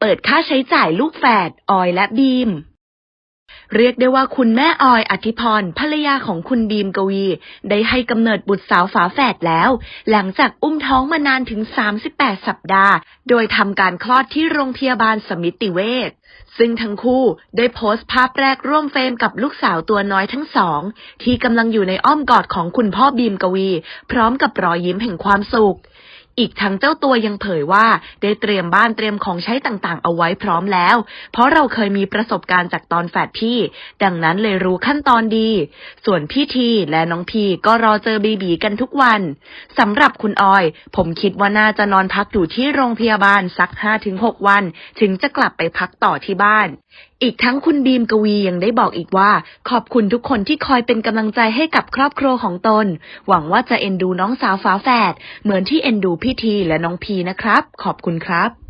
เปิดค่าใช้จ่ายลูกแฝดออยและบีม เรียกได้ว่าคุณแม่ออยอธิพรภรรยาของคุณบีมกวี ได้ให้กำเนิดบุตรสาวฝาแฝดแล้ว หลังจากอุ้มท้องมานานถึง 38 สัปดาห์ โดยทำการคลอดที่โรงพยาบาลสมิติเวชซึ่งทั้งคู่ได้โพสต์ภาพแรกร่วมเฟรมกับลูกสาวตัวน้อยทั้งสอง ที่กำลังอยู่ในอ้อมกอดของคุณพ่อบีมกวี พร้อมกับรอยยิ้มแห่งความสุข อีกทั้งเจ้าตัวยังเผยว่าได้เตรียมบ้านเตรียมของใช้ต่างๆ เอาไว้พร้อมแล้ว เพราะเราเคยมีประสบการณ์จากตอนแฝดพี่ ดังนั้นเลยรู้ขั้นตอนดี ส่วนพี่ทีและน้องพีก็รอเจอเบบีกันทุกวันสำหรับคุณออย ผมคิดว่าน่าจะนอนพักอยู่ที่โรงพยาบาลสัก 5-6 วัน ถึงจะกลับไปพักต่อที่บ้านอีกทั้งคุณบีมกวียังได้บอกอีกว่า ขอบคุณทุกคนที่คอยเป็นกำลังใจให้กับครอบครัวของตน หวังว่าจะเอ็นดูน้องสาวฝาแฝดเหมือนที่เอ็นดูพี่ทีและน้องพีนะครับ ขอบคุณครับ